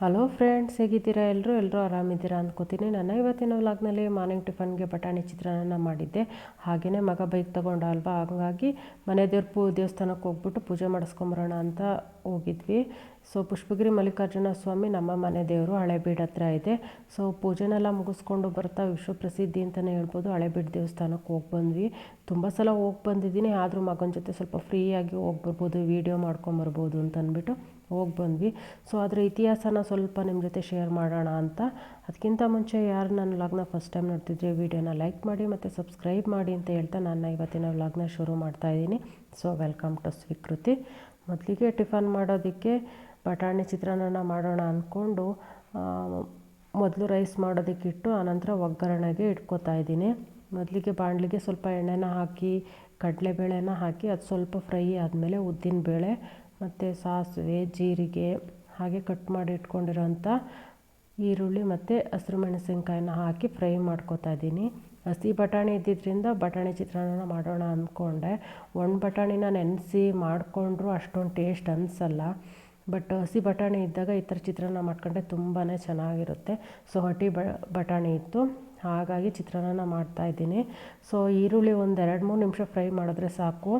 Hello friends ಹೇಗಿದ್ದೀರಾ? ಎಲ್ಲರೂ ಎಲ್ಲರೂ ಆರಾಮಿದ್ದೀರಾ ಅಂದ್ಕೋತೀನಿ ನನ್ನ ಇವತ್ತಿನ ವ್ಲಾಗ್ನಲ್ಲಿ ಮಾರ್ನಿಂಗ್ ಟಿಫನ್ಗೆ ಬಟಾಣಿ ಚಿತ್ರಾನ್ನ ಮಾಡಿದ್ದೆ. ಹಾಗೆಯೇ ಮಗ ಬೈಕ್ ತೊಗೊಂಡ ಅಲ್ವಾ ಹಾಗಾಗಿ ಮನೆ ದೇವ್ರ ಪೂ ದೇವಸ್ಥಾನಕ್ಕೆ ಹೋಗ್ಬಿಟ್ಟು ಪೂಜೆ ಮಾಡಿಸ್ಕೊಂಬರೋಣ ಅಂತ ಹೋಗಿದ್ವಿ. ಸೊ ಪುಷ್ಪಗಿರಿ ಮಲ್ಲಿಕಾರ್ಜುನ ಸ್ವಾಮಿ ನಮ್ಮ ಮನೆ ದೇವರು ಹಳೇಬೀಡು ಹತ್ರ ಇದೆ. ಸೊ ಪೂಜೆನೆಲ್ಲ ಮುಗಿಸ್ಕೊಂಡು ಬರ್ತಾ ವಿಶ್ವಪ್ರಸಿದ್ಧಿ ಅಂತಲೇ ಹೇಳ್ಬೋದು. ಹಳೇಬೀಡು ದೇವಸ್ಥಾನಕ್ಕೆ ಹೋಗಿ ಬಂದ್ವಿ. ತುಂಬ ಸಲ ಹೋಗಿ ಬಂದಿದ್ದೀನಿ. ಆದರೂ ಮಗನ ಜೊತೆ ಸ್ವಲ್ಪ ಫ್ರೀಯಾಗಿ ಹೋಗಿ ಬರ್ಬೋದು ವೀಡಿಯೋ ಮಾಡ್ಕೊಂಬರ್ಬೋದು ಅಂತ ಅಂದ್ಬಿಟ್ಟು ಹೋಗಿ ಬಂದ್ವಿ. ಸೊ ಅದರ ಇತಿಹಾಸನ ಸ್ವಲ್ಪ ನಿಮ್ಮ ಜೊತೆ ಶೇರ್ ಮಾಡೋಣ ಅಂತ. ಅದಕ್ಕಿಂತ ಮುಂಚೆ ಯಾರು ನನ್ನ ಲಗ್ನ ಫಸ್ಟ್ ಟೈಮ್ ನೋಡ್ತಿದ್ರೆ ವೀಡಿಯೋನ ಲೈಕ್ ಮಾಡಿ ಮತ್ತು ಸಬ್ಸ್ಕ್ರೈಬ್ ಮಾಡಿ ಅಂತ ಹೇಳ್ತಾ ನಾನು ಇವತ್ತಿನ ಲಗ್ನ ಶುರು ಮಾಡ್ತಾಯಿದ್ದೀನಿ ಸೊ ವೆಲ್ಕಮ್ ಟು ಸ್ವೀಕೃತಿ ಮೊದಲಿಗೆ ಟಿಫನ್ ಮಾಡೋದಕ್ಕೆ ಬಟಾಣಿ ಚಿತ್ರಾನ್ನ ಮಾಡೋಣ ಅಂದ್ಕೊಂಡು ಮೊದಲು ರೈಸ್ ಮಾಡೋದಕ್ಕಿಟ್ಟು ಆನಂತರ ಒಗ್ಗರಣೆಗೆ ಇಟ್ಕೋತಾ ಇದ್ದೀನಿ. ಮೊದಲಿಗೆ ಬಾಣಲಿಗೆ ಸ್ವಲ್ಪ ಎಣ್ಣೆನ ಹಾಕಿ, ಕಡಲೆಬೇಳೆನ ಹಾಕಿ, ಅದು ಸ್ವಲ್ಪ ಫ್ರೈ ಆದಮೇಲೆ ಉದ್ದಿನಬೇಳೆ ಮತ್ತು ಸಾಸಿವೆ, ಜೀರಿಗೆ ಹಾಗೆ ಕಟ್ ಮಾಡಿ ಇಟ್ಕೊಂಡಿರೋಂಥ ಈರುಳ್ಳಿ ಮತ್ತು ಹಸಿರು ಮೆಣಸಿನ್ಕಾಯಿನ ಹಾಕಿ ಫ್ರೈ ಮಾಡ್ಕೊತಾ ಇದ್ದೀನಿ. ಹಸಿ ಬಟಾಣಿ ಇದ್ದಿದ್ದರಿಂದ ಬಟಾಣಿ ಚಿತ್ರಾನ್ನ ಮಾಡೋಣ ಅಂದ್ಕೊಂಡೆ ಒಣ ಬಟಾಣಿನ ನೆನೆಸಿ ಮಾಡಿಕೊಂಡ್ರೂ ಅಷ್ಟೊಂದು ಟೇಸ್ಟ್ ಅನಿಸಲ್ಲ. ಬಟ್ ಹಸಿ ಬಟಾಣಿ ಇದ್ದಾಗ ಈ ಥರ ಚಿತ್ರಾನ್ನ ಮಾಡ್ಕೊಂಡ್ರೆ ತುಂಬಾ ಚೆನ್ನಾಗಿರುತ್ತೆ. ಸೊ ಹಟ್ಟಿ ಬಟಾಣಿ ಇತ್ತು. ಹಾಗಾಗಿ ಚಿತ್ರಾನ್ನ ಮಾಡ್ತಾಯಿದ್ದೀನಿ ಸೊ ಈರುಳ್ಳಿ ಒಂದು ಎರಡು ಮೂರು ನಿಮಿಷ ಫ್ರೈ ಮಾಡಿದ್ರೆ ಸಾಕು.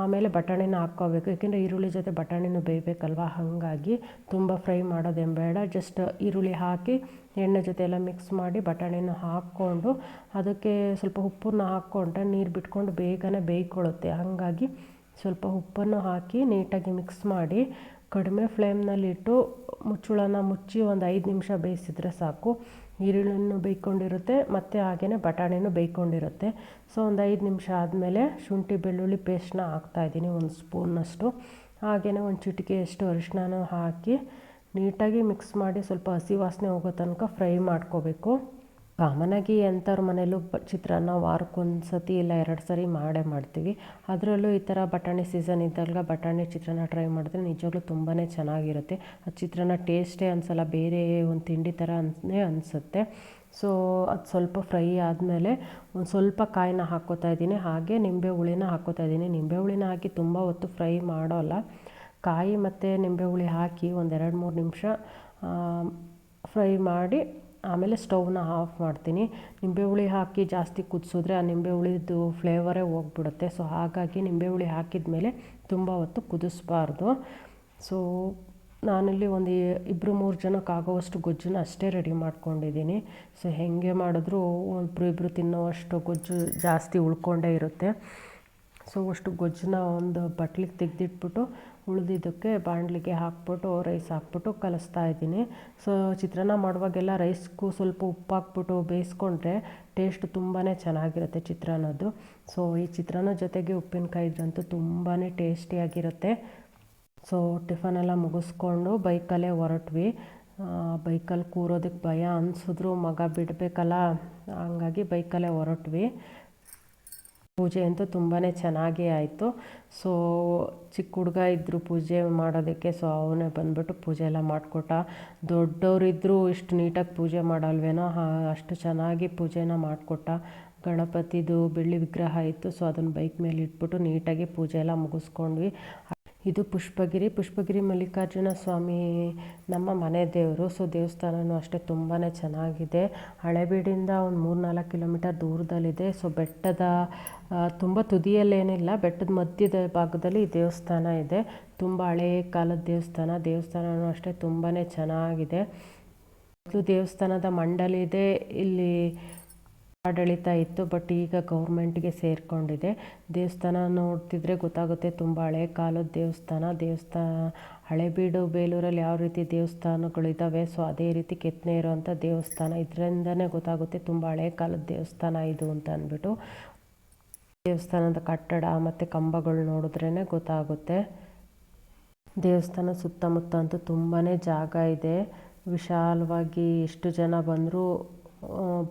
ಆಮೇಲೆ ಬಟಾಣಿನ ಹಾಕ್ಕೋಬೇಕು. ಏಕೆಂದರೆ ಈರುಳ್ಳಿ ಜೊತೆ ಬಟಾಣಿನೂ ಬೇಯಬೇಕಲ್ವ? ಹಾಗಾಗಿ ತುಂಬ ಫ್ರೈ ಮಾಡೋದೇನು ಬೇಡ. ಜಸ್ಟ್ ಈರುಳ್ಳಿ ಹಾಕಿ ಎಣ್ಣೆ ಜೊತೆ ಎಲ್ಲ ಮಿಕ್ಸ್ ಮಾಡಿ ಬಟಾಣಿನ ಹಾಕ್ಕೊಂಡು ಅದಕ್ಕೆ ಸ್ವಲ್ಪ ಉಪ್ಪನ್ನ ಹಾಕ್ಕೊಂಡ್ರೆ ನೀರು ಬಿಟ್ಕೊಂಡು ಬೇಗನೆ ಬೇಯ್ಕೊಳ್ಳುತ್ತೆ. ಹಾಗಾಗಿ ಸ್ವಲ್ಪ ಉಪ್ಪನ್ನು ಹಾಕಿ ನೀಟಾಗಿ ಮಿಕ್ಸ್ ಮಾಡಿ ಕಡಿಮೆ ಫ್ಲೇಮ್ನಲ್ಲಿಟ್ಟು ಮುಚ್ಚಳನ ಮುಚ್ಚಿ ಒಂದು ಐದು ನಿಮಿಷ ಬೇಯಿಸಿದ್ರೆ ಸಾಕು. ಈರುಳ್ಳಿನೂ ಬೇಯ್ಕೊಂಡಿರುತ್ತೆ, ಮತ್ತು ಹಾಗೆಯೇ ಬಟಾಣಿನೂ ಬೇಯ್ಕೊಂಡಿರುತ್ತೆ. ಸೊ ಒಂದು ಐದು ನಿಮಿಷ ಆದಮೇಲೆ ಶುಂಠಿ, ಬೆಳ್ಳುಳ್ಳಿ ಪೇಸ್ಟ್ನ ಹಾಕ್ತಾಯಿದ್ದೀನಿ ಒಂದು ಸ್ಪೂನ್ನಷ್ಟು ಹಾಗೆಯೇ ಒಂದು ಚಿಟಿಕೆಯಷ್ಟು ಅರಿಶಿನೂ ಹಾಕಿ ನೀಟಾಗಿ ಮಿಕ್ಸ್ ಮಾಡಿ ಸ್ವಲ್ಪ ಹಸಿ ವಾಸನೆ ಹೋಗೋ ತನಕ ಫ್ರೈ ಮಾಡ್ಕೋಬೇಕು. ಕಾಮನಾಗಿ ಎಂಥವ್ರ ಮನೇಲೂ ಚಿತ್ರಾನ್ನ ವಾರಕ್ಕೊಂದು ಸತಿ ಇಲ್ಲ ಎರಡು ಸರಿ ಮಾಡೇ ಮಾಡ್ತೀವಿ. ಅದರಲ್ಲೂ ಈ ಥರ ಬಟಾಣಿ ಸೀಸನ್ ಇದ್ದಾಗ ಬಟಾಣಿ ಚಿತ್ರಾನ್ನ ಟ್ರೈ ಮಾಡಿದ್ರೆ ನಿಜವಾಗ್ಲೂ ತುಂಬಾ ಚೆನ್ನಾಗಿರುತ್ತೆ. ಆ ಚಿತ್ರಾನ್ನ ಟೇಸ್ಟೇ ಅನಿಸಲ್ಲ ಬೇರೆ ಒಂದು ತಿಂಡಿ ಥರ ಅನ್ಸೇ ಅನಿಸುತ್ತೆ. ಸೊ, ಅದು ಸ್ವಲ್ಪ ಫ್ರೈ ಆದಮೇಲೆ ಒಂದು ಸ್ವಲ್ಪ ಕಾಯಿನ ಹಾಕ್ಕೋತಾ ಇದ್ದೀನಿ. ಹಾಗೆ ನಿಂಬೆ ಹುಳಿನ ಹಾಕ್ಕೋತಾ ಇದ್ದೀನಿ. ನಿಂಬೆ ಹುಳಿನ ಹಾಕಿ ತುಂಬ ಹೊತ್ತು ಫ್ರೈ ಮಾಡೋಲ್ಲ. ಕಾಯಿ ಮತ್ತು ನಿಂಬೆ ಹುಳಿ ಹಾಕಿ ಒಂದೆರಡು ಮೂರು ನಿಮಿಷ ಫ್ರೈ ಮಾಡಿ ಆಮೇಲೆ ಸ್ಟೌವ್ನ ಆಫ್ ಮಾಡ್ತೀನಿ. ನಿಂಬೆ ಹುಳಿ ಹಾಕಿ ಜಾಸ್ತಿ ಕುದಿಸಿದ್ರೆ ಆ ನಿಂಬೆ ಹುಳಿದು ಫ್ಲೇವರೇ ಹೋಗ್ಬಿಡುತ್ತೆ. ಸೊ ಹಾಗಾಗಿ ನಿಂಬೆ ಹುಳಿ ಹಾಕಿದ ಮೇಲೆ ತುಂಬ ಹೊತ್ತು ಕುದಿಸ್ಬಾರ್ದು. ಸೊ ನಾನಲ್ಲಿ ಒಂದು ಇಬ್ಬರು ಮೂರು ಜನಕ್ಕೆ ಆಗೋವಷ್ಟು ಗೊಜ್ಜನ್ನ ಅಷ್ಟೇ ರೆಡಿ ಮಾಡ್ಕೊಂಡಿದ್ದೀನಿ. ಸೊ ಹೇಗೆ ಮಾಡಿದ್ರೂ ಒಬ್ಬರು ಇಬ್ಬರು ತಿನ್ನೋವಷ್ಟು ಗೊಜ್ಜು ಜಾಸ್ತಿ ಉಳ್ಕೊಂಡೇ ಇರುತ್ತೆ. ಸೊ ಅಷ್ಟು ಗೊಜ್ಜನ್ನ ಒಂದು ಬಟ್ಲಿಗೆ ತೆಗೆದಿಟ್ಬಿಟ್ಟು ಉಳಿದಿದ್ದಕ್ಕೆ ಬಾಣಲಿಗೆ ಹಾಕ್ಬಿಟ್ಟು ರೈಸ್ ಹಾಕ್ಬಿಟ್ಟು ಕಲಿಸ್ತಾ ಇದ್ದೀನಿ. ಸೊ, ಚಿತ್ರಾನ್ನ ಮಾಡುವಾಗೆಲ್ಲ ರೈಸ್ಗೂ ಸ್ವಲ್ಪ ಉಪ್ಪು ಹಾಕ್ಬಿಟ್ಟು ಬೇಯಿಸ್ಕೊಂಡ್ರೆ ಟೇಸ್ಟ್ ತುಂಬಾ ಚೆನ್ನಾಗಿರುತ್ತೆ ಚಿತ್ರಾನ್ನದ್ದು. ಸೊ, ಈ ಚಿತ್ರಾನ್ನ ಜೊತೆಗೆ ಉಪ್ಪಿನಕಾಯಿ ಇದ್ರಂತೂ ತುಂಬಾ ಟೇಸ್ಟಿಯಾಗಿರುತ್ತೆ. ಸೊ ಟಿಫನೆಲ್ಲ ಮುಗಿಸ್ಕೊಂಡು ಬೈಕಲ್ಲೇ ಹೊರಟ್ವಿ. ಬೈಕಲ್ಲಿ ಕೂರೋದಕ್ಕೆ ಭಯ ಅನಿಸಿದ್ರು ಮಗ ಬಿಡಬೇಕಲ್ಲ, ಹಂಗಾಗಿ ಬೈಕಲ್ಲೇ ಹೊರಟ್ವಿ. ಪೂಜೆ ಅಂತೂ ತುಂಬಾ ಚೆನ್ನಾಗೇ ಆಯಿತು. ಸೊ ಚಿಕ್ಕ ಹುಡುಗ ಇದ್ದರು ಪೂಜೆ ಮಾಡೋದಕ್ಕೆ ಸೊ ಅವನೇ ಬಂದುಬಿಟ್ಟು ಪೂಜೆ ಎಲ್ಲ ಮಾಡಿಕೊಟ್ಟ. ದೊಡ್ಡವರಿದ್ದರೂ ಇಷ್ಟು ನೀಟಾಗಿ ಪೂಜೆ ಮಾಡಲ್ವೇನೋ ಅಷ್ಟು ಚೆನ್ನಾಗಿ ಪೂಜೆನ ಮಾಡಿಕೊಟ್ಟ. ಗಣಪತಿದು ಬೆಳ್ಳಿ ವಿಗ್ರಹ ಇತ್ತು ಸೊ ಅದನ್ನು ಬೈಕ್ ಮೇಲೆ ಇಟ್ಬಿಟ್ಟು ನೀಟಾಗಿ ಪೂಜೆ ಎಲ್ಲ ಮುಗಿಸ್ಕೊಂಡ್ವಿ. ಇದು ಪುಷ್ಪಗಿರಿ. ಪುಷ್ಪಗಿರಿ ಮಲ್ಲಿಕಾರ್ಜುನ ಸ್ವಾಮಿ ನಮ್ಮ ಮನೆ ದೇವರು. ಸೊ ದೇವಸ್ಥಾನವೂ ಅಷ್ಟೇ ತುಂಬಾ ಚೆನ್ನಾಗಿದೆ. ಹಳೆಬೀಡಿಂದ ಒಂದು ಮೂರು ನಾಲ್ಕು ಕಿಲೋಮೀಟರ್ ದೂರದಲ್ಲಿದೆ. ಸೊ ಬೆಟ್ಟದ ತುಂಬ ತುದಿಯಲ್ಲೇನಿಲ್ಲ. ಬೆಟ್ಟದ ಮಧ್ಯದ ಭಾಗದಲ್ಲಿ ಈ ದೇವಸ್ಥಾನ ಇದೆ. ತುಂಬ ಹಳೆಯ ಕಾಲದ ದೇವಸ್ಥಾನ. ದೇವಸ್ಥಾನವೂ ಅಷ್ಟೇ ತುಂಬಾ ಚೆನ್ನಾಗಿದೆ. ಇದು ದೇವಸ್ಥಾನದ ಮಂಡಳಿ ಇದೆ. ಇಲ್ಲಿ ಆಡಳಿತ ಇತ್ತು, ಬಟ್ ಈಗ ಗೌರ್ಮೆಂಟ್ಗೆ ಸೇರಿಕೊಂಡಿದೆ. ದೇವಸ್ಥಾನ ನೋಡ್ತಿದ್ರೆ ಗೊತ್ತಾಗುತ್ತೆ ತುಂಬ ಹಳೆ ಕಾಲದ ದೇವಸ್ಥಾನ. ದೇವಸ್ಥಾನ, ಹಳೆಬೀಡು ಬೇಲೂರಲ್ಲಿ ಯಾವ ರೀತಿ ದೇವಸ್ಥಾನಗಳಿದ್ದಾವೆ ಸೊ ಅದೇ ರೀತಿ ಕೆತ್ತನೆ ಇರುವಂಥ ದೇವಸ್ಥಾನ. ಇದರಿಂದನೇ ಗೊತ್ತಾಗುತ್ತೆ ತುಂಬ ಹಳೆ ಕಾಲದ ದೇವಸ್ಥಾನ ಇದು ಅಂತ ಅಂದ್ಬಿಟ್ಟು. ದೇವಸ್ಥಾನದ ಕಟ್ಟಡ ಮತ್ತು ಕಂಬಗಳು ನೋಡಿದ್ರೇ ಗೊತ್ತಾಗುತ್ತೆ. ದೇವಸ್ಥಾನ ಸುತ್ತಮುತ್ತ ಅಂತೂ ತುಂಬಾ ಜಾಗ ಇದೆ. ವಿಶಾಲವಾಗಿ ಎಷ್ಟು ಜನ ಬಂದರೂ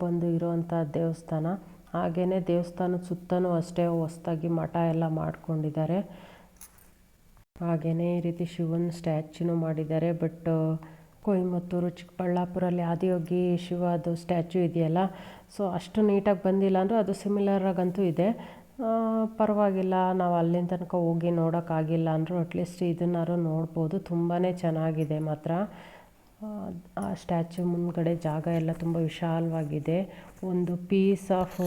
ಬಂದು ಇರೋವಂಥ ದೇವಸ್ಥಾನ. ಹಾಗೆಯೇ ದೇವಸ್ಥಾನದ ಸುತ್ತಲೂ ಅಷ್ಟೇ ಹೊಸ್ದಾಗಿ ಮಠ ಎಲ್ಲ ಮಾಡಿಕೊಂಡಿದ್ದಾರೆ. ಹಾಗೆಯೇ ಈ ರೀತಿ ಶಿವನ ಸ್ಟ್ಯಾಚ್ಯೂನು ಮಾಡಿದ್ದಾರೆ. ಬಟ್, ಕೊಯಮತ್ತೂರು, ಚಿಕ್ಕಬಳ್ಳಾಪುರಲ್ಲಿ ಆದಿಯೋಗಿ ಶಿವದು ಸ್ಟ್ಯಾಚ್ಯೂ ಇದೆಯಲ್ಲ, ಸೊ ಅಷ್ಟು ನೀಟಾಗಿ ಬಂದಿಲ್ಲ ಅಂದರೂ ಅದು ಸಿಮಿಲರಾಗಂತೂ ಇದೆ. ಪರವಾಗಿಲ್ಲ, ನಾವು ಅಲ್ಲಿನ ತನಕ ಹೋಗಿ ನೋಡೋಕ್ಕಾಗಿಲ್ಲ ಅಂದರೂ ಅಟ್ಲೀಸ್ಟ್ ಇದನ್ನಾರು ನೋಡ್ಬೋದು. ತುಂಬಾ ಚೆನ್ನಾಗಿದೆ ಮಾತ್ರ. ಆ ಸ್ಟ್ಯಾಚ್ಯು ಮುಂದ್ಗಡೆ ಜಾಗ ಎಲ್ಲ ತುಂಬ ವಿಶಾಲವಾಗಿದೆ. ಒಂದು ಪೀಸ್ ಆಫ್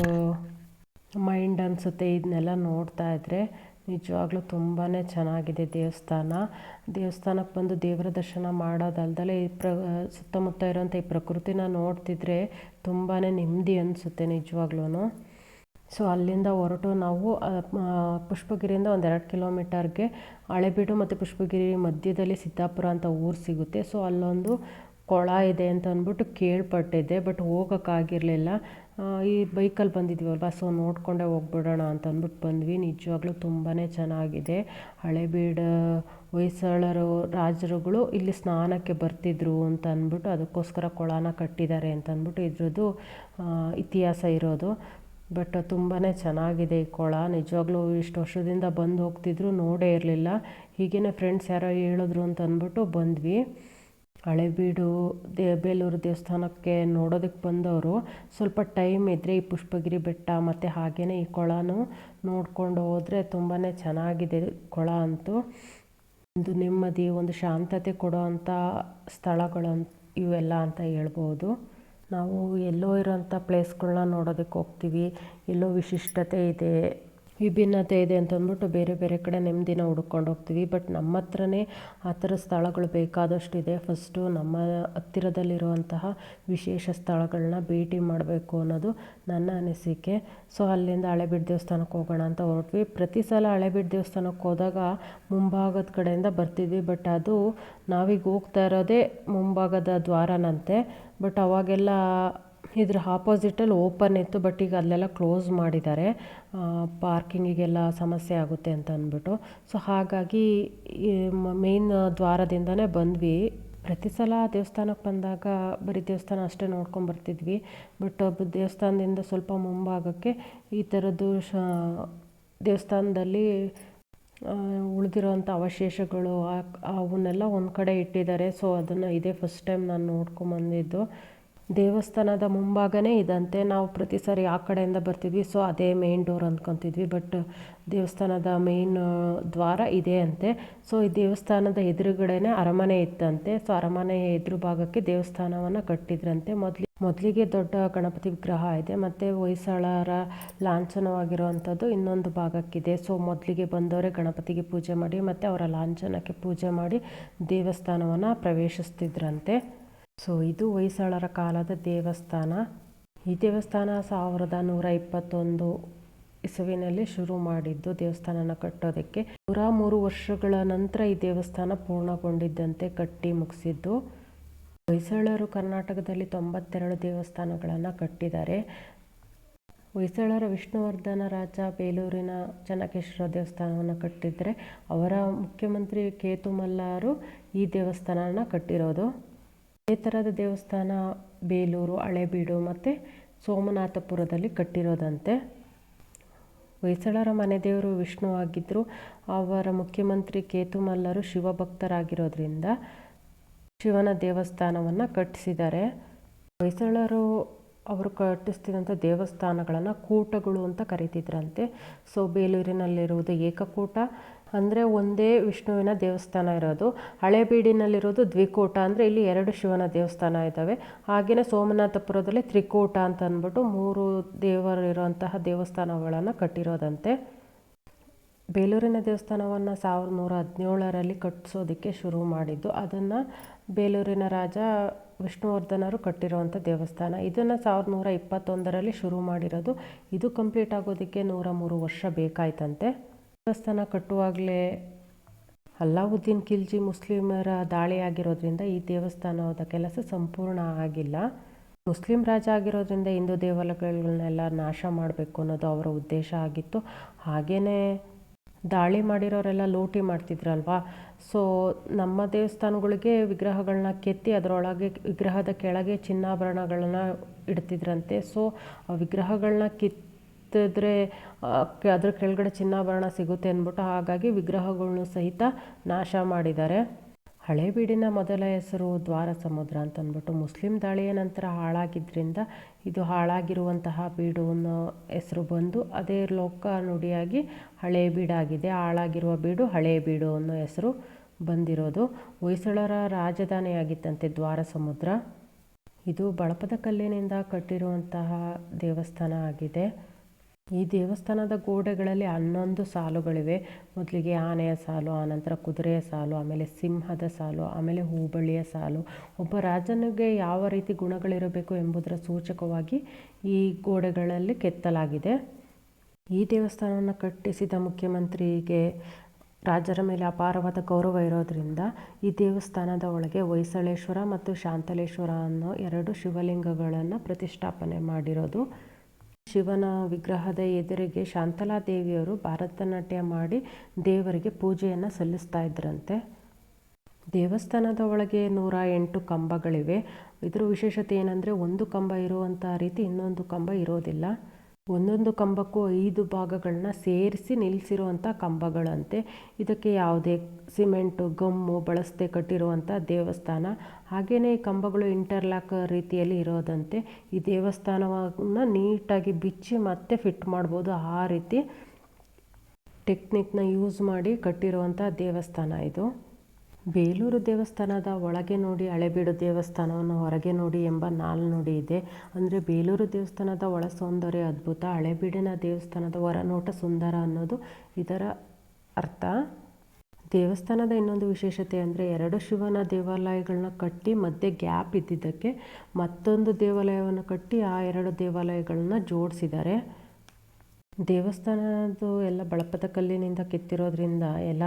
ಮೈಂಡ್ ಅನಿಸುತ್ತೆ ಇದನ್ನೆಲ್ಲ ನೋಡ್ತಾ ಇದ್ದರೆ ನಿಜವಾಗ್ಲೂ ತುಂಬಾ ಚೆನ್ನಾಗಿದೆ ದೇವಸ್ಥಾನ. ದೇವಸ್ಥಾನಕ್ಕೆ ಬಂದು ದೇವರ ದರ್ಶನ ಮಾಡೋದಲ್ದಲೆ ಈ ಪ್ರ ಸುತ್ತಮುತ್ತ ಇರೋಂಥ ಈ ಪ್ರಕೃತಿನ ನೋಡ್ತಿದ್ರೆ ತುಂಬಾ ನೆಮ್ಮದಿ ಅನಿಸುತ್ತೆ ನಿಜವಾಗ್ಲೂ ಸೊ ಅಲ್ಲಿಂದ ಹೊರಟು ನಾವು ಪುಷ್ಪಗಿರಿಯಿಂದ ಒಂದೆರಡು ಕಿಲೋಮೀಟರ್ಗೆ ಹಳೆಬೀಡು ಮತ್ತು ಪುಷ್ಪಗಿರಿ ಮಧ್ಯದಲ್ಲಿ ಸಿದ್ದಾಪುರ ಅಂತ ಊರು ಸಿಗುತ್ತೆ. ಸೊ ಅಲ್ಲೊಂದು ಕೊಳ ಇದೆ ಅಂತ ಅಂದ್ಬಿಟ್ಟು ಕೇಳ್ಪಟ್ಟಿದ್ದೆ, ಬಟ್ ಹೋಗೋಕ್ಕಾಗಿರಲಿಲ್ಲ ಈ ಬೈಕಲ್ಲಿ ಬಂದಿದ್ವಲ್ವ, ಸೊ ನೋಡ್ಕೊಂಡೇ ಹೋಗ್ಬಿಡೋಣ ಅಂತ ಅಂದ್ಬಿಟ್ಟು ಬಂದ್ವಿ. ನಿಜವಾಗ್ಲೂ ತುಂಬಾ ಚೆನ್ನಾಗಿದೆ. ಹಳೆಬೀಡು ಹೊಯ್ಸಳರು, ರಾಜರುಗಳು ಇಲ್ಲಿ ಸ್ನಾನಕ್ಕೆ ಬರ್ತಿದ್ರು ಅಂತ ಅಂದ್ಬಿಟ್ಟು ಅದಕ್ಕೋಸ್ಕರ ಕೊಳನ ಕಟ್ಟಿದ್ದಾರೆ ಅಂತ ಅಂದ್ಬಿಟ್ಟು ಇದ್ರದ್ದು ಇತಿಹಾಸ ಇರೋದು. ಬಟ್ ತುಂಬಾ ಚೆನ್ನಾಗಿದೆ ಈ ಕೊಳ. ನಿಜವಾಗ್ಲೂ ಇಷ್ಟು ವರ್ಷದಿಂದ ಬಂದು ಹೋಗ್ತಿದ್ರು, ನೋಡೇ ಇರಲಿಲ್ಲ. ಹೀಗೇ ಫ್ರೆಂಡ್ಸ್ ಯಾರೋ ಹೇಳಿದ್ರು ಅಂತ ಅಂದ್ಬಿಟ್ಟು ಬಂದ್ವಿ. ಹಳೆಬೀಡು ದೇ, ಬೇಲೂರು ದೇವಸ್ಥಾನಕ್ಕೆ ನೋಡೋದಕ್ಕೆ ಬಂದವರು. ಸ್ವಲ್ಪ ಟೈಮ್ ಇದ್ದರೆ ಈ ಪುಷ್ಪಗಿರಿ ಬೆಟ್ಟ ಮತ್ತು ಹಾಗೇ ಈ ಕೊಳನೂ ನೋಡ್ಕೊಂಡು ಹೋದರೆ ತುಂಬಾ ಚೆನ್ನಾಗಿದೆ ಕೊಳ ಅಂತೂ. ಒಂದು ನೆಮ್ಮದಿ, ಒಂದು ಶಾಂತತೆ ಕೊಡೋ ಅಂಥ ಸ್ಥಳಗಳು ಇವೆಲ್ಲ ಅಂತ ಹೇಳ್ಬೋದು. ನಾವು ಎಲ್ಲೋ ಇರೋಂಥ ಪ್ಲೇಸ್ಗಳನ್ನ ನೋಡೋದಕ್ಕೆ ಹೋಗ್ತೀವಿ ಎಲ್ಲೋ ವಿಶಿಷ್ಟತೆ ಇದೆ. ವಿಭಿನ್ನತೆ ಇದೆ ಅಂತಂದ್ಬಿಟ್ಟು ಬೇರೆ ಬೇರೆ ಕಡೆ ನೆಮ್ಮದಿನ ಹುಡ್ಕೊಂಡು ಹೋಗ್ತೀವಿ. ಬಟ್ ನಮ್ಮ ಹತ್ರನೇ ಆ ಥರ ಸ್ಥಳಗಳು ಬೇಕಾದಷ್ಟಿದೆ. ಫಸ್ಟು ನಮ್ಮ ಹತ್ತಿರದಲ್ಲಿರುವಂತಹ ವಿಶೇಷ ಸ್ಥಳಗಳನ್ನ ಭೇಟಿ ಮಾಡಬೇಕು ಅನ್ನೋದು ನನ್ನ ಅನಿಸಿಕೆ. ಸೊ ಅಲ್ಲಿಂದ ಹಳೆಬೀಡು ದೇವಸ್ಥಾನಕ್ಕೆ ಹೋಗೋಣ ಅಂತ ಹೊರಟ್ವಿ. ಪ್ರತಿ ಸಲ ಹಳೆಬೀಡು ದೇವಸ್ಥಾನಕ್ಕೆ ಹೋದಾಗ ಮುಂಭಾಗದ ಕಡೆಯಿಂದ ಬರ್ತಿದ್ವಿ. ಬಟ್ ಅದು ನಾವೀಗ ಹೋಗ್ತಾ ಇರೋದೇ ಮುಂಭಾಗದ ದ್ವಾರನಂತೆ. ಬಟ್ ಅವಾಗೆಲ್ಲ ಇದ್ರ ಆಪೋಸಿಟಲ್ಲಿ ಓಪನ್ ಇತ್ತು ಬಟ್ ಈಗ ಅಲ್ಲೆಲ್ಲ ಕ್ಲೋಸ್ ಮಾಡಿದ್ದಾರೆ. ಪಾರ್ಕಿಂಗಿಗೆಲ್ಲ ಸಮಸ್ಯೆ ಆಗುತ್ತೆ ಅಂತ ಅಂದ್ಬಿಟ್ಟು. ಸೊ ಹಾಗಾಗಿ ಮೇನ್ ದ್ವಾರದಿಂದನೇ ಬಂದ್ವಿ. ಪ್ರತಿ ಸಲ ದೇವಸ್ಥಾನಕ್ಕೆ ಬಂದಾಗ ಬರೀ ದೇವಸ್ಥಾನ ಅಷ್ಟೇ ನೋಡ್ಕೊಂಬರ್ತಿದ್ವಿ ಬಟ್ ದೇವಸ್ಥಾನದಿಂದ ಸ್ವಲ್ಪ ಮುಂಭಾಗಕ್ಕೆ ಈ ಥರದ್ದು ಶ, ದೇವಸ್ಥಾನದಲ್ಲಿ ಉಳಿದಿರೋಂಥ ಅವಶೇಷಗಳು ಅವನ್ನೆಲ್ಲ ಒಂದು ಕಡೆ ಇಟ್ಟಿದ್ದಾರೆ. ಸೊ ಅದನ್ನು ಇದೇ ಫಸ್ಟ್ ಟೈಮ್ ನಾನು ನೋಡ್ಕೊಂಬಂದಿದ್ದು ದೇವಸ್ಥಾನದ ಮುಂಭಾಗನೇ ಇದಂತೆ ನಾವು ಪ್ರತಿ ಸಾರಿ ಆ ಕಡೆಯಿಂದ ಬರ್ತಿದ್ವಿ. ಸೊ ಅದೇ ಮೇನ್ ಡೋರ್ ಅಂದ್ಕೊತಿದ್ವಿ ಬಟ್ ದೇವಸ್ಥಾನದ ಮೇನ್ ದ್ವಾರ ಇದೆ ಅಂತೆ. ಸೊ ಈ ದೇವಸ್ಥಾನದ ಎದುರುಗಡೆನೇ ಅರಮನೆ ಇತ್ತಂತೆ. ಸೊ ಅರಮನೆಯ ಎದುರು ಭಾಗಕ್ಕೆ ದೇವಸ್ಥಾನವನ್ನು ಕಟ್ಟಿದ್ರಂತೆ. ಮೊದಲು, ಮೊದಲಿಗೆ ದೊಡ್ಡ ಗಣಪತಿ ವಿಗ್ರಹ ಇದೆ. ಮತ್ತು ಹೊಯ್ಸಳರ ಲಾಂಛನವಾಗಿರುವಂಥದ್ದು ಇನ್ನೊಂದು ಭಾಗಕ್ಕಿದೆ. ಸೊ ಮೊದಲಿಗೆ ಬಂದವರೇ ಗಣಪತಿಗೆ ಪೂಜೆ ಮಾಡಿ, ಮತ್ತು ಅವರ ಲಾಂಛನಕ್ಕೆ ಪೂಜೆ ಮಾಡಿ ದೇವಸ್ಥಾನವನ್ನು ಪ್ರವೇಶಿಸ್ತಿದ್ರಂತೆ. ಸೊ ಇದು ಹೊಯ್ಸಳರ ಕಾಲದ ದೇವಸ್ಥಾನ. ಈ ದೇವಸ್ಥಾನ ಸಾವಿರದ ನೂರ ಇಪ್ಪತ್ತೊಂದು ಇಸುವಿನಲ್ಲಿ ಶುರು ಮಾಡಿದ್ದು ದೇವಸ್ಥಾನನ ಕಟ್ಟೋದಕ್ಕೆ. ನೂರ ಮೂರು ವರ್ಷಗಳ ನಂತರ ಈ ದೇವಸ್ಥಾನ ಪೂರ್ಣಗೊಂಡಿದ್ದಂತೆ ಕಟ್ಟಿ ಮುಗಿಸಿದ್ದು. ಹೊಯ್ಸಳರು ಕರ್ನಾಟಕದಲ್ಲಿ ತೊಂಬತ್ತೆರಡು ದೇವಸ್ಥಾನಗಳನ್ನು ಕಟ್ಟಿದ್ದಾರೆ. ಹೊಯ್ಸಳರ ವಿಷ್ಣುವರ್ಧನ ರಾಜ ಬೇಲೂರಿನ ಚೆನ್ನಕೇಶ್ವರ ದೇವಸ್ಥಾನವನ್ನು ಕಟ್ಟಿದರೆ ಅವರ ಮುಖ್ಯಮಂತ್ರಿ ಕೇತುಮಲ್ಲಾರು ಈ ದೇವಸ್ಥಾನನ ಕಟ್ಟಿರೋದು. ಇದೇ ಥರದ ದೇವಸ್ಥಾನ, ಬೇಲೂರು, ಹಳೆಬೀಡು ಮತ್ತು ಸೋಮನಾಥಪುರದಲ್ಲಿ ಕಟ್ಟಿರೋದಂತೆ. ಹೊಯ್ಸಳರ ಮನೆ ದೇವರು ವಿಷ್ಣು ಆಗಿದ್ದರು ಅವರ ಮುಖ್ಯಮಂತ್ರಿ ಕೇತುಮಲ್ಲರು ಶಿವಭಕ್ತರಾಗಿರೋದ್ರಿಂದ ಶಿವನ ದೇವಸ್ಥಾನವನ್ನು ಕಟ್ಟಿಸಿದ್ದಾರೆ. ಹೊಯ್ಸಳರು ಅವರು ಕಟ್ಟಿಸ್ತಿದ್ದಂಥ ದೇವಸ್ಥಾನಗಳನ್ನು ಕೂಟಗಳು ಅಂತ ಕರಿತಿದ್ರಂತೆ. ಸೊ, ಬೇಲೂರಿನಲ್ಲಿರುವುದು ಏಕಕೂಟ. ಅಂದರೆ ಒಂದೇ ವಿಷ್ಣುವಿನ ದೇವಸ್ಥಾನ ಇರೋದು. ಹಳೆಬೀಡಿನಲ್ಲಿರೋದು ದ್ವಿಕೂಟ ಅಂದರೆ ಇಲ್ಲಿ ಎರಡು ಶಿವನ ದೇವಸ್ಥಾನ ಇದ್ದಾವೆ ಹಾಗೆಯೇ ಸೋಮನಾಥಪುರದಲ್ಲಿ ತ್ರಿಕೂಟ ಅಂತ ಅಂದ್ಬಿಟ್ಟು ಮೂರು ದೇವರಿರುವಂತಹ ದೇವಸ್ಥಾನಗಳನ್ನು ಕಟ್ಟಿರೋದಂತೆ. ಬೇಲೂರಿನ ದೇವಸ್ಥಾನವನ್ನು ಸಾವಿರದ ನೂರ ಹದಿನೇಳರಲ್ಲಿ ಕಟ್ಟಿಸೋದಕ್ಕೆ ಶುರು ಮಾಡಿದ್ದು. ಅದನ್ನು ಬೇಲೂರಿನ ರಾಜ ವಿಷ್ಣುವರ್ಧನರು ಕಟ್ಟಿರುವಂಥ ದೇವಸ್ಥಾನ. ಇದನ್ನು ಸಾವಿರದ ನೂರ ಇಪ್ಪತ್ತೊಂದರಲ್ಲಿ ಶುರು ಮಾಡಿರೋದು. ಇದು ಕಂಪ್ಲೀಟ್ ಆಗೋದಕ್ಕೆ ನೂರ ಮೂರು ವರ್ಷ ಬೇಕಾಯ್ತಂತೆ. ದೇವಸ್ಥಾನ ಕಟ್ಟುವಾಗಲೇ ಅಲ್ಲಾವುದ್ದೀನ್ ಖಿಲ್ಜಿ ಮುಸ್ಲಿಮರ ದಾಳಿ ಆಗಿರೋದ್ರಿಂದ ಈ ದೇವಸ್ಥಾನದ ಕೆಲಸ ಸಂಪೂರ್ಣ ಆಗಿಲ್ಲ. ಮುಸ್ಲಿಂ ರಾಜ ಆಗಿರೋದ್ರಿಂದ ಹಿಂದೂ ದೇವಾಲಯಗಳನ್ನೆಲ್ಲ ನಾಶ ಮಾಡಬೇಕು ಅನ್ನೋದು ಅವರ ಉದ್ದೇಶ ಆಗಿತ್ತು. ಹಾಗೆಯೇ ದಾಳಿ ಮಾಡಿರೋರೆಲ್ಲ ಲೂಟಿ ಮಾಡ್ತಿದ್ರಲ್ವಾ? ಸೊ, ನಮ್ಮ ದೇವಸ್ಥಾನಗಳಿಗೆ ವಿಗ್ರಹಗಳನ್ನ ಕೆತ್ತಿ ಅದರೊಳಗೆ ವಿಗ್ರಹದ ಕೆಳಗೆ ಚಿನ್ನಾಭರಣಗಳನ್ನ ಇಡ್ತಿದ್ರಂತೆ. ಸೊ ವಿಗ್ರಹಗಳನ್ನ ವಿಗ್ರಹಗಳನ್ನ ಕಿತ್ತಿದ್ರೆ ಅದ್ರ ಕೆಳಗಡೆ ಚಿನ್ನಾಭರಣ ಸಿಗುತ್ತೆ ಅಂದ್ಬಿಟ್ಟು ಹಾಗಾಗಿ ವಿಗ್ರಹಗಳನ್ನು ಸಹಿತ ನಾಶ ಮಾಡಿದ್ದಾರೆ. ಹಳೇಬೀಡಿನ ಮೊದಲ ಹೆಸರು ದ್ವಾರ ಸಮುದ್ರ ಅಂತ ಅಂದ್ಬಿಟ್ಟು ಮುಸ್ಲಿಂ ದಾಳಿಯ ನಂತರ ಹಾಳಾಗಿದ್ದರಿಂದ ಇದು ಹಾಳಾಗಿರುವಂತಹ ಬೀಡು ಅನ್ನೋ ಹೆಸರು ಬಂದು ಅದೇ ಲೋಕ ನುಡಿಯಾಗಿ ಹಳೇಬೀಡಾಗಿದೆ ಹಾಳಾಗಿರುವ ಬೀಡು ಹಳೇಬೀಡು ಅನ್ನೋ ಹೆಸರು ಬಂದಿರೋದು. ಹೊಯ್ಸಳರ ರಾಜಧಾನಿಯಾಗಿತ್ತಂತೆ ದ್ವಾರ ಸಮುದ್ರ ಇದು ಬಳಪದ ಕಲ್ಲಿನಿಂದ ಕಟ್ಟಿರುವಂತಹ ದೇವಸ್ಥಾನ ಆಗಿದೆ. ಈ ದೇವಸ್ಥಾನದ ಗೋಡೆಗಳಲ್ಲಿ ಹನ್ನೊಂದು ಸಾಲುಗಳಿವೆ. ಮೊದಲಿಗೆ ಆನೆಯ ಸಾಲು, ಆನಂತರ ಕುದುರೆಯ ಸಾಲು, ಆಮೇಲೆ ಸಿಂಹದ ಸಾಲು, ಆಮೇಲೆ ಹೂಬಳ್ಳಿಯ ಸಾಲು. ಒಬ್ಬ ರಾಜನಿಗೆ ಯಾವ ರೀತಿ ಗುಣಗಳಿರಬೇಕು ಎಂಬುದರ ಸೂಚಕವಾಗಿ ಈ ಗೋಡೆಗಳಲ್ಲಿ ಕೆತ್ತಲಾಗಿದೆ. ಈ ದೇವಸ್ಥಾನವನ್ನು ಕಟ್ಟಿಸಿದ ಮುಖ್ಯಮಂತ್ರಿಗೆ ರಾಜರ ಮೇಲೆ ಅಪಾರವಾದ ಗೌರವ ಇರೋದರಿಂದ ಈ ದೇವಸ್ಥಾನದ ಒಳಗೆ ಹೊಯ್ಸಳೇಶ್ವರ ಮತ್ತು ಶಾಂತಲೇಶ್ವರ ಅನ್ನೋ ಎರಡು ಶಿವಲಿಂಗಗಳನ್ನು ಪ್ರತಿಷ್ಠಾಪನೆ ಮಾಡಿರೋದು. ಶಿವನ ವಿಗ್ರಹದ ಎದುರಿಗೆ ಶಾಂತಲಾ ದೇವಿಯವರು ಭರತನಾಟ್ಯ ಮಾಡಿ ದೇವರಿಗೆ ಪೂಜೆಯನ್ನು ಸಲ್ಲಿಸ್ತಾ ಇದ್ರಂತೆ. ದೇವಸ್ಥಾನದ ಒಳಗೆ ನೂರ ಎಂಟು ಕಂಬಗಳಿವೆ. ಇದರ ವಿಶೇಷತೆ ಏನಂದರೆ ಒಂದು ಕಂಬ ಇರುವಂಥ ರೀತಿ ಇನ್ನೊಂದು ಕಂಬ ಇರೋದಿಲ್ಲ. ಒಂದೊಂದು ಕಂಬಕ್ಕೂ ಐದು ಭಾಗಗಳನ್ನ ಸೇರಿಸಿ ನಿಲ್ಲಿಸಿರುವಂಥ ಕಂಬಗಳಂತೆ. ಇದಕ್ಕೆ ಯಾವುದೇ ಸಿಮೆಂಟು ಗಮ್ಮು ಬಳಸದೆ ಕಟ್ಟಿರುವಂಥ ದೇವಸ್ಥಾನ. ಹಾಗೆಯೇ ಈ ಕಂಬಗಳು ಇಂಟರ್ಲಾಕ್ ರೀತಿಯಲ್ಲಿ ಇರೋದಂತೆ ಈ ದೇವಸ್ಥಾನವನ್ನು ನೀಟಾಗಿ ಬಿಚ್ಚಿ ಮತ್ತೆ ಫಿಟ್ ಮಾಡ್ಬೋದು. ಆ ರೀತಿ ಟೆಕ್ನಿಕ್ನ ಯೂಸ್ ಮಾಡಿ ಕಟ್ಟಿರುವಂಥ ದೇವಸ್ಥಾನ ಇದು. ಬೇಲೂರು ದೇವಸ್ಥಾನದ ಒಳಗೆ ನೋಡಿ, ಹಳೆಬೀಡು ದೇವಸ್ಥಾನವನ್ನು ಹೊರಗೆ ನೋಡಿ ಎಂಬ ನಾಲ್ನುಡಿ ಇದೆ. ಅಂದರೆ ಬೇಲೂರು ದೇವಸ್ಥಾನದ ಒಳ ಸೌಂದರ್ಯ ಅದ್ಭುತ, ಹಳೆಬೀಡಿನ ದೇವಸ್ಥಾನದ ಹೊರನೋಟ ಸುಂದರ ಅನ್ನೋದು ಇದರ ಅರ್ಥ. ದೇವಸ್ಥಾನದ ಇನ್ನೊಂದು ವಿಶೇಷತೆ ಅಂದರೆ ಎರಡು ಶಿವನ ದೇವಾಲಯಗಳನ್ನ ಕಟ್ಟಿ ಮಧ್ಯೆ ಗ್ಯಾಪ್ ಇದ್ದಿದ್ದಕ್ಕೆ ಮತ್ತೊಂದು ದೇವಾಲಯವನ್ನು ಕಟ್ಟಿ ಆ ಎರಡು ದೇವಾಲಯಗಳನ್ನ ಜೋಡಿಸಿದ್ದಾರೆ. ದೇವಸ್ಥಾನದ್ದು ಎಲ್ಲ ಬಳಪದ ಕಲ್ಲಿನಿಂದ ಕೆತ್ತಿರೋದ್ರಿಂದ ಎಲ್ಲ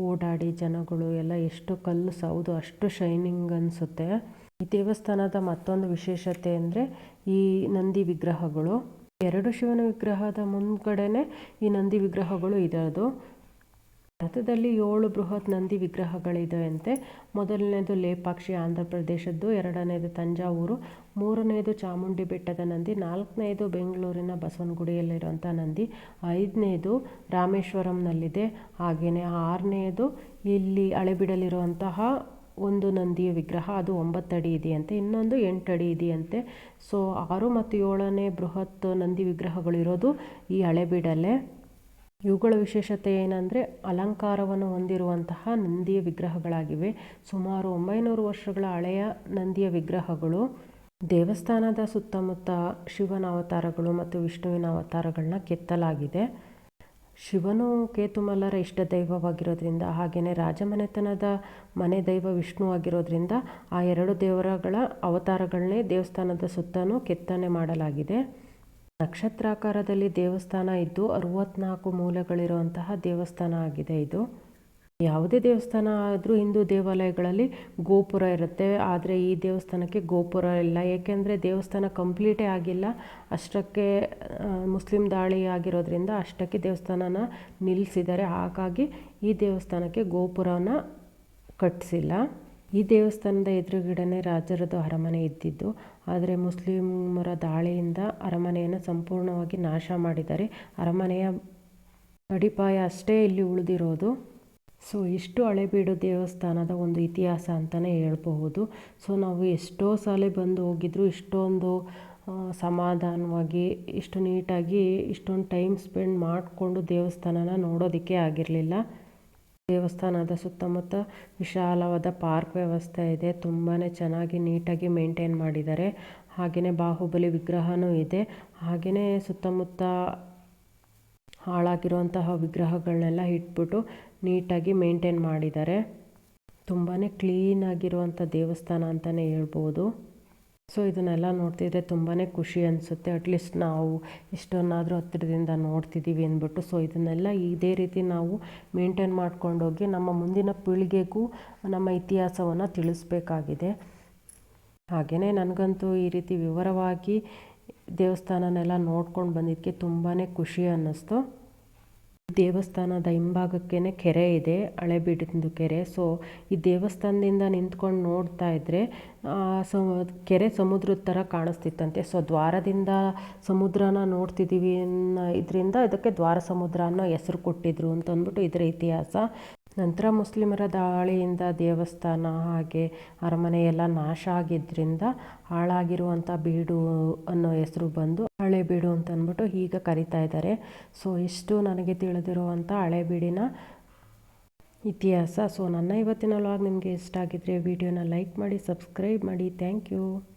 ಓಡಾಡಿ ಜನಗಳು ಎಲ್ಲ ಎಷ್ಟು ಕಲ್ಲು ಸೌದು ಅಷ್ಟು ಶೈನಿಂಗ್ ಅನಿಸುತ್ತೆ. ಈ ದೇವಸ್ಥಾನದ ಮತ್ತೊಂದು ವಿಶೇಷತೆ ಅಂದರೆ ಈ ನಂದಿ ವಿಗ್ರಹಗಳು. ಎರಡು ಶಿವನ ವಿಗ್ರಹದ ಮುಂದ್ಗಡೆನೆ ಈ ನಂದಿ ವಿಗ್ರಹಗಳು ಇರೋದು ಭಾರತದಲ್ಲಿ ಏಳು ಬೃಹತ್ ನಂದಿ ವಿಗ್ರಹಗಳಿದೆಯಂತೆ. ಮೊದಲನೇದು ಲೇಪಾಕ್ಷಿ ಆಂಧ್ರ ಪ್ರದೇಶದ್ದು ಎರಡನೇದು ತಂಜಾವೂರು ಮೂರನೆಯದು ಚಾಮುಂಡಿ ಬೆಟ್ಟದ ನಂದಿ, ನಾಲ್ಕನೇದು ಬೆಂಗಳೂರಿನ ಬಸವನಗುಡಿಯಲ್ಲಿರುವಂಥ ನಂದಿ, ಐದನೇದು ರಾಮೇಶ್ವರಂನಲ್ಲಿದೆ. ಹಾಗೆಯೇ ಆರನೆಯದು ಇಲ್ಲಿ ಹಳೆಬಿಡಲಿರುವಂತಹ ಒಂದು ನಂದಿಯ ವಿಗ್ರಹ, ಅದು ಒಂಬತ್ತಡಿ ಇದೆಯಂತೆ. ಇನ್ನೊಂದು ಎಂಟಡಿ ಇದೆಯಂತೆ. ಸೊ, ಆರು ಮತ್ತು ಏಳನೇ ಬೃಹತ್ ನಂದಿ ವಿಗ್ರಹಗಳಿರೋದು ಈ ಹಳೆಬೀಡಲ್ಲೇ ಇವುಗಳ ವಿಶೇಷತೆ ಏನಂದರೆ ಅಲಂಕಾರವನ್ನು ಹೊಂದಿರುವಂತಹ ನಂದಿಯ ವಿಗ್ರಹಗಳಾಗಿವೆ. ಸುಮಾರು ಒಂಬೈನೂರು ವರ್ಷಗಳ ಹಳೆಯ ನಂದಿಯ ವಿಗ್ರಹಗಳು, ದೇವಸ್ಥಾನದ ಸುತ್ತಮುತ್ತ ಶಿವನ ಅವತಾರಗಳು ಮತ್ತು ವಿಷ್ಣುವಿನ ಅವತಾರಗಳನ್ನ ಕೆತ್ತಲಾಗಿದೆ. ಶಿವನು ಕೇತುಮಲ್ಲರ ಇಷ್ಟ ದೈವವಾಗಿರೋದ್ರಿಂದ ಹಾಗೆಯೇ ರಾಜಮನೆತನದ ಮನೆ ದೈವ ವಿಷ್ಣು ಆಗಿರೋದ್ರಿಂದ ಆ ಎರಡು ದೇವರಗಳ ಅವತಾರಗಳನ್ನೇ ದೇವಸ್ಥಾನದ ಸುತ್ತಲೂ ಕೆತ್ತನೆ ಮಾಡಲಾಗಿದೆ. ನಕ್ಷತ್ರಾಕಾರದಲ್ಲಿ ದೇವಸ್ಥಾನ ಇದ್ದು ಅರುವತ್ನಾಲ್ಕು ಮೂಲೆಗಳಿರುವಂತಹ ದೇವಸ್ಥಾನ ಆಗಿದೆ ಇದು. ಯಾವುದೇ ದೇವಸ್ಥಾನ ಆದರೂ ಹಿಂದೂ ದೇವಾಲಯಗಳಲ್ಲಿ ಗೋಪುರ ಇರುತ್ತೆ. ಆದರೆ ಈ ದೇವಸ್ಥಾನಕ್ಕೆ ಗೋಪುರ ಇಲ್ಲ. ಏಕೆಂದರೆ ದೇವಸ್ಥಾನ ಕಂಪ್ಲೀಟೇ ಆಗಿಲ್ಲ. ಅಷ್ಟಕ್ಕೆ ಮುಸ್ಲಿಂ ದಾಳಿ ಆಗಿರೋದ್ರಿಂದ ಅಷ್ಟಕ್ಕೆ ದೇವಸ್ಥಾನನ ನಿಲ್ಲಿಸಿದ್ದಾರೆ ಹಾಗಾಗಿ ಈ ದೇವಸ್ಥಾನಕ್ಕೆ ಗೋಪುರನ ಕಟ್ಟಿಸಿಲ್ಲ ಈ ದೇವಸ್ಥಾನದ ಎದುರುಗಡೆನೇ ರಾಜರದು ಅರಮನೆ ಇದ್ದಿದ್ದು, ಆದರೆ ಮುಸ್ಲಿಮರ ದಾಳಿಯಿಂದ ಅರಮನೆಯನ್ನು ಸಂಪೂರ್ಣವಾಗಿ ನಾಶ ಮಾಡಿದ್ದಾರೆ. ಅರಮನೆಯ ಅಡಿಪಾಯ ಅಷ್ಟೇ ಇಲ್ಲಿ ಉಳಿದಿರೋದು. ಸೊ, ಇಷ್ಟು ಹಳೆಬೀಡು ದೇವಸ್ಥಾನದ ಒಂದು ಇತಿಹಾಸ ಅಂತಲೇ ಹೇಳಬಹುದು. ಸೊ, ನಾವು ಎಷ್ಟೋ ಸಲ ಬಂದು ಹೋಗಿದ್ರು, ಇಷ್ಟೊಂದು ಸಮಾಧಾನವಾಗಿ, ಇಷ್ಟು ನೀಟಾಗಿ, ಇಷ್ಟೊಂದು ಟೈಮ್ ಸ್ಪೆಂಡ್ ಮಾಡಿಕೊಂಡು ದೇವಸ್ಥಾನನ ನೋಡೋದಕ್ಕೆ ಆಗಿರಲಿಲ್ಲ. ದೇವಸ್ಥಾನದ ಸುತ್ತಮುತ್ತ ವಿಶಾಲವಾದ ಪಾರ್ಕ್ ವ್ಯವಸ್ಥೆ ಇದೆ. ತುಂಬಾ ಚೆನ್ನಾಗಿ ನೀಟಾಗಿ ಮೇಂಟೈನ್ ಮಾಡಿದ್ದಾರೆ. ಹಾಗೆಯೇ ಬಾಹುಬಲಿ ವಿಗ್ರಹವೂ ಇದೆ. ಹಾಗೆಯೇ ಸುತ್ತಮುತ್ತ ಹಾಳಾಗಿರುವಂತಹ ವಿಗ್ರಹಗಳನ್ನೆಲ್ಲ ಇಟ್ಬಿಟ್ಟು ನೀಟಾಗಿ ಮೇಂಟೈನ್ ಮಾಡಿದ್ದಾರೆ. ತುಂಬಾ ಕ್ಲೀನಾಗಿರುವಂಥ ದೇವಸ್ಥಾನ ಅಂತಲೇ ಹೇಳ್ಬೋದು. ಸೊ ಇದನ್ನೆಲ್ಲ ನೋಡ್ತಿದ್ರೆ ತುಂಬಾ ಖುಷಿ ಅನಿಸುತ್ತೆ. ಅಟ್ಲೀಸ್ಟ್ ನಾವು ಇಷ್ಟೊನ್ನಾದರೂ ಹತ್ತಿರದಿಂದ ನೋಡ್ತಿದ್ದೀವಿ ಅಂದ್ಬಿಟ್ಟು. ಸೊ ಇದನ್ನೆಲ್ಲ ಇದೇ ರೀತಿ ನಾವು ಮೇಂಟೈನ್ ಮಾಡ್ಕೊಂಡೋಗಿ ನಮ್ಮ ಮುಂದಿನ ಪೀಳಿಗೆಗೂ ನಮ್ಮ ಇತಿಹಾಸವನ್ನು ತಿಳಿಸ್ಬೇಕಾಗಿದೆ. ಹಾಗೆಯೇ ನನಗಂತೂ ಈ ರೀತಿ ವಿವರವಾಗಿ ದೇವಸ್ಥಾನನೆಲ್ಲ ನೋಡ್ಕೊಂಡು ಬಂದಿದ್ದಕ್ಕೆ ತುಂಬಾ ಖುಷಿ ಅನ್ನಿಸ್ತು. ದೇವಸ್ಥಾನದ ಹಿಂಭಾಗಕ್ಕೇನೆ ಕೆರೆ ಇದೆ ಹಳೆಬೀಡಿಂದು ಕೆರೆ. ಸೊ ಈ ದೇವಸ್ಥಾನದಿಂದ ನಿಂತ್ಕೊಂಡು ನೋಡ್ತಾ ಇದ್ದರೆ ಸೊ ಕೆರೆ ಸಮುದ್ರದ ಥರ ಕಾಣಿಸ್ತಿತ್ತಂತೆ. ಸೊ ದ್ವಾರದಿಂದ ಸಮುದ್ರನ ನೋಡ್ತಿದ್ದೀವಿ ಅನ್ನೋ ಇದರಿಂದ ಇದಕ್ಕೆ ದ್ವಾರ ಸಮುದ್ರ ಅನ್ನೋ ಹೆಸರು ಕೊಟ್ಟಿದ್ರು ಅಂತಂದ್ಬಿಟ್ಟು ಇದರ ಇತಿಹಾಸ. ನಂತರ ಮುಸ್ಲಿಮರ ದಾಳಿಯಿಂದ ದೇವಸ್ಥಾನ ಹಾಗೆ ಅರಮನೆ ಎಲ್ಲ ನಾಶ ಆಗಿದ್ದರಿಂದ ಹಾಳಾಗಿರುವಂಥ ಬೀಡು ಅನ್ನೋ ಹೆಸರು ಬಂದು ಹಳೆಬೀಡು ಅಂತ ಅಂದ್ಬಿಟ್ಟು ಈಗ ಕರಿತಾ ಇದ್ದಾರೆ. ಸೊ, ಇಷ್ಟು ನನಗೆ ತಿಳಿದಿರುವಂಥ ಹಳೆ ಬೀಡಿನ ಇತಿಹಾಸ. ಸೊ, ನನ್ನ ಇವತ್ತಿನ ವ್ಲಾಗ್ ನಿಮಗೆ ಇಷ್ಟ ಆಗಿದ್ದರೆ ವಿಡಿಯೋನ ಲೈಕ್ ಮಾಡಿ, ಸಬ್ಸ್ಕ್ರೈಬ್ ಮಾಡಿ. Thank you.